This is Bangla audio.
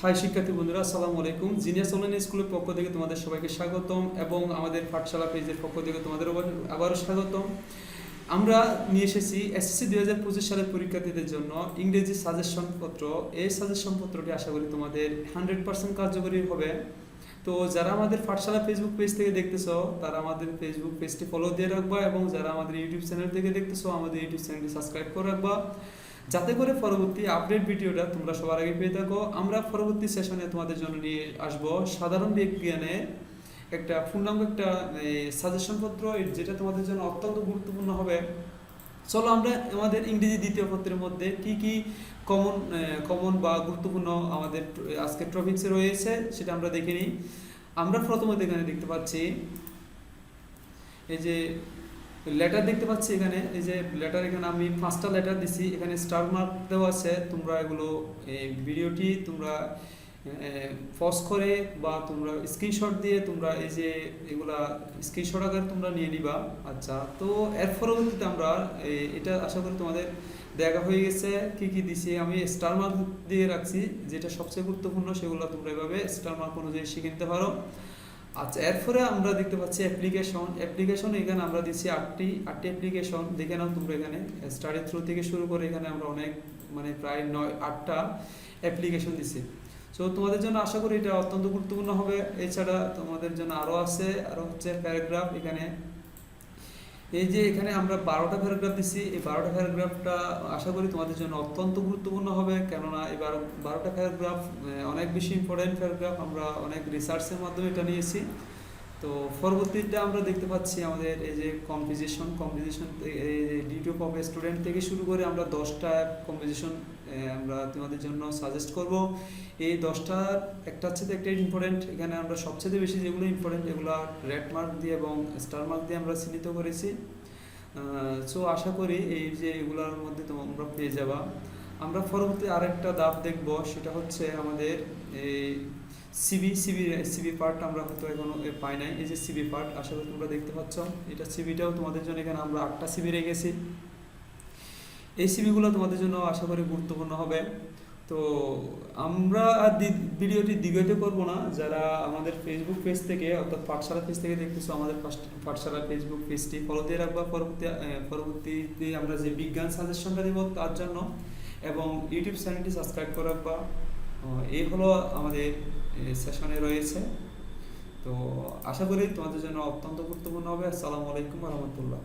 হাই শিক্ষার্থী বন্ধুরা, আসসালামু আলাইকুম। জিনিয়াস অনলাইন স্কুলের পক্ষ থেকে তোমাদের সবাইকে স্বাগতম এবং আমাদের পাঠশালা পেজের পক্ষ থেকে তোমাদের আবারও স্বাগতম। আমরা নিয়ে এসেছি এসএসসি দুই হাজার পঁচিশ সালের পরীক্ষার্থীদের জন্য ইংরেজি সাজেশন পত্র। এই সাজেশন পত্রটি আশা করি তোমাদের হান্ড্রেড পার্সেন্ট কার্যকরী হবে। তো যারা আমাদের পাঠশালা ফেসবুক পেজ থেকে দেখতেছো, তারা আমাদের ফেসবুক পেজটি ফলো দিয়ে রাখবা এবং যারা আমাদের ইউটিউব চ্যানেল থেকে দেখতেছ, আমাদের ইউটিউব চ্যানেলটি সাবস্ক্রাইব করে রাখবা। যাতে করে পরবর্তী আপডেট ভিডিওটা তোমরা সবার আগে পেয়ে থাকো। আমরা পরবর্তী সেশনে তোমাদের জন্য নিয়ে আসব। সাধারণ বিজ্ঞানে একটা পূর্ণাঙ্গ একটা সাজেশন পত্র যেটা তোমাদের জন্য অত্যন্ত গুরুত্বপূর্ণ হবে। চলো আমরা আমাদের ইংরেজি দ্বিতীয় পত্রের মধ্যে কি কি কমন কমন বা গুরুত্বপূর্ণ আমাদের আজকে টপিক্সে রয়েছে সেটা আমরা দেখে নিই। আমরা প্রথমত এখানে দেখতে পাচ্ছি, এই যে লেটার দেখতে পাচ্ছি এখানে, এই যে লেটার এখানে আমি পাঁচটা লেটার দিছি, এখানে স্টার মার্ক দেওয়া আছে, তোমরা এগুলো, এই ভিডিওটি তোমরা পজ করে বা তোমরা স্ক্রিনশট দিয়ে তোমরা এই যে এগুলা স্ক্রিনশট আকারে তোমরা নিয়ে নিবা। আচ্ছা তো এর পরবর্তীতে আমরা এটা আশা করি তোমাদের দেখা হয়ে গেছে, কি কি দিছি আমি স্টার মার্ক দিয়ে রাখছি, যেটা সবচেয়ে গুরুত্বপূর্ণ সেগুলো তোমরা এভাবে স্টার মার্ক অনুযায়ী শিখে নিতে পারো। আচ্ছা এরপরে আমরা দেখতে পাচ্ছি অ্যাপ্লিকেশন অ্যাপ্লিকেশন এখানে আমরা দিচ্ছি আটটি আটটি অ্যাপ্লিকেশন দেখে নাও তোমরা এখানে। স্টাডি থ্রু থেকে শুরু করে এখানে আমরা অনেক মানে প্রায় নয়, আটটা অ্যাপ্লিকেশন দিচ্ছি। সো তোমাদের জন্য আশা করি এটা অত্যন্ত গুরুত্বপূর্ণ হবে। এছাড়া তোমাদের জন্য আরও আছে আরও হচ্ছে প্যারাগ্রাফ এখানে। এই যে এখানে আমরা বারোটা প্যারাগ্রাফ দিচ্ছি এই বারোটা প্যারাগ্রাফটা আশা করি তোমাদের জন্য অত্যন্ত গুরুত্বপূর্ণ হবে। কেননা এবার বারো বারোটা প্যারাগ্রাফ অনেক বেশি ইম্পর্টেন্ট প্যারাগ্রাফ আমরা অনেক রিসার্চের মাধ্যমে এটা নিয়েছি। তো পরবর্তীটা আমরা দেখতে পাচ্ছি আমাদের এই যে কম্পিটিশন কম্পিটিশন ডিটিও অফ স্টুডেন্ট থেকে শুরু করে আমরা দশটা কম্পিটিশন আমরা তোমাদের জন্য সাজেস্ট করব। এই দশটার একটা হচ্ছে একটা ইম্পর্টেন্ট এখানে আমরা সবচেয়ে বেশি যেগুলো ইম্পর্টেন্ট এগুলো রেড মার্ক দিয়ে এবং স্টার মার্ক দিয়ে আমরা চিহ্নিত করেছি। সো আশা করি এই যে এগুলোর মধ্যে তোমরা পেয়ে যাবা। আমরা পরবর্তী আরেকটা ধাপ দেখব, সেটা হচ্ছে আমাদের এই সিবি সিবি সিবি পার্ট আমরা হয়তো এখনও পাই নাই। এই যে সিবি পার্ট আশা করি তোমরা দেখতে পাচ্ছ। এটা সিবিটাও তোমাদের জন্য এখানে আমরা আটটা সিবি রেখেছি। এই সিবিগুলো তোমাদের জন্য আশা করি গুরুত্বপূর্ণ হবে। তো আমরা আর ভিডিওটি দ্বিগত করব না। যারা আমাদের ফেসবুক পেজ থেকে, অর্থাৎ পাঠশালা পেজ থেকে দেখতেছো, আমাদের পাঠ- পাঠশালা ফেসবুক পেজটি ফলো দিয়ে রাখবা। পরবর্তী পরবর্তীতে আমরা যে বিজ্ঞান সাজেশনটা দেবো, তার জন্য এবং ইউটিউব চ্যানেলটি সাবস্ক্রাইব করে রাখবা এই হলো আমাদের সেশনে রয়েছে। তো আশা করি তোমাদের জন্য অত্যন্ত গুরুত্বপূর্ণ হবে। আসসালামু আলাইকুম রহমতুল্লাহ।